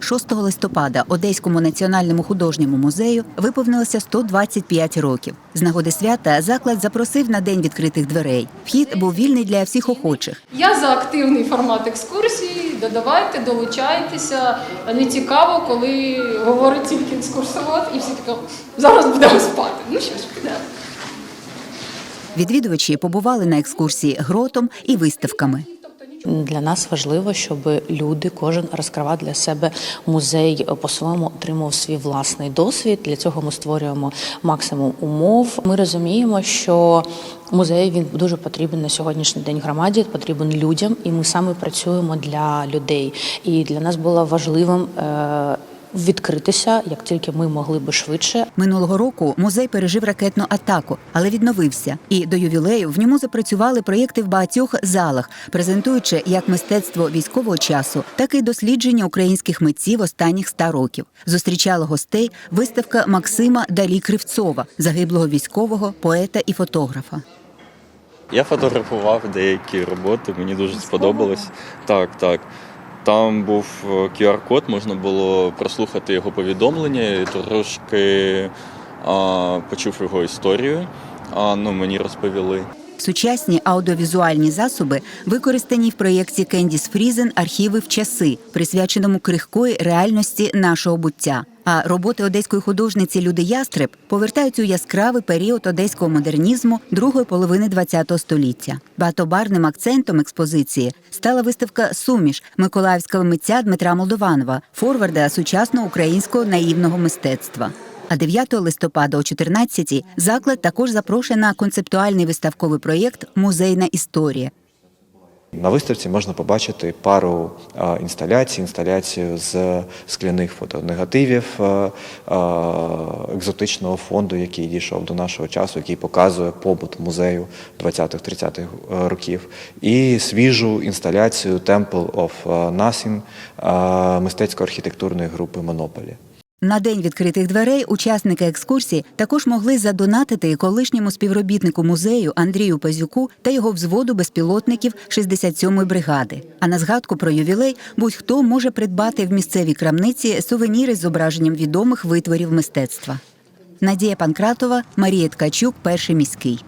6 листопада Одеському національному художньому музею виповнилося 125 років. З нагоди свята заклад запросив на день відкритих дверей. Вхід був вільний для всіх охочих. Я за активний формат екскурсії. Додавайте, долучайтеся. Не цікаво, коли говорить тільки екскурсовод, і всі такі зараз будемо спати. Ну що ж, підемо. Відвідувачі побували на екскурсії гротом і виставками. Для нас важливо, щоб люди, кожен розкривав для себе музей по-своєму отримав свій власний досвід. Для цього ми створюємо максимум умов. Ми розуміємо, що музей він дуже потрібен на сьогоднішній день громаді, потрібен людям, і ми саме працюємо для людей. І для нас було важливим. Відкритися як тільки ми могли би швидше, Минулого року музей пережив ракетну атаку, але відновився. І до ювілею в ньому запрацювали проєкти в багатьох залах, презентуючи як мистецтво військового часу, так і дослідження українських митців останніх ста років. Зустрічала гостей виставка Максима Далі Кривцова, загиблого військового, поета і фотографа. Я фотографував деякі роботи, мені дуже сподобалось. Так, так. Там був е, QR-код, можна було прослухати його повідомлення, і трошки а, почув його історію. А, ну, мені розповіли. Сучасні аудіовізуальні засоби використані в проєкті Кендіс Фрізен Архіви в часи, присвяченому крихкої реальності нашого буття. А роботи одеської художниці Люди Ястреб повертають у яскравий період одеського модернізму другої половини ХХ століття. Багатобарним акцентом експозиції стала виставка Суміш миколаївського митця Дмитра Молдованова, форварда сучасного українського наївного мистецтва. А 9 листопада о 14-й заклад також запрошує на концептуальний виставковий проєкт Музейна історія. На виставці можна побачити пару інсталяцій, інсталяцію з скляних фотонегативів екзотичного фонду, який дійшов до нашого часу, який показує побут музею 20-30-х років, і свіжу інсталяцію Temple of Nothing мистецько-архітектурної групи Монополі. На день відкритих дверей учасники екскурсії також могли задонатити колишньому співробітнику музею Андрію Пазюку та його взводу безпілотників 67-ї бригади. А на згадку про ювілей будь-хто може придбати в місцевій крамниці сувеніри з зображенням відомих витворів мистецтва. Надія Панкратова, Марія Ткачук, перший міський.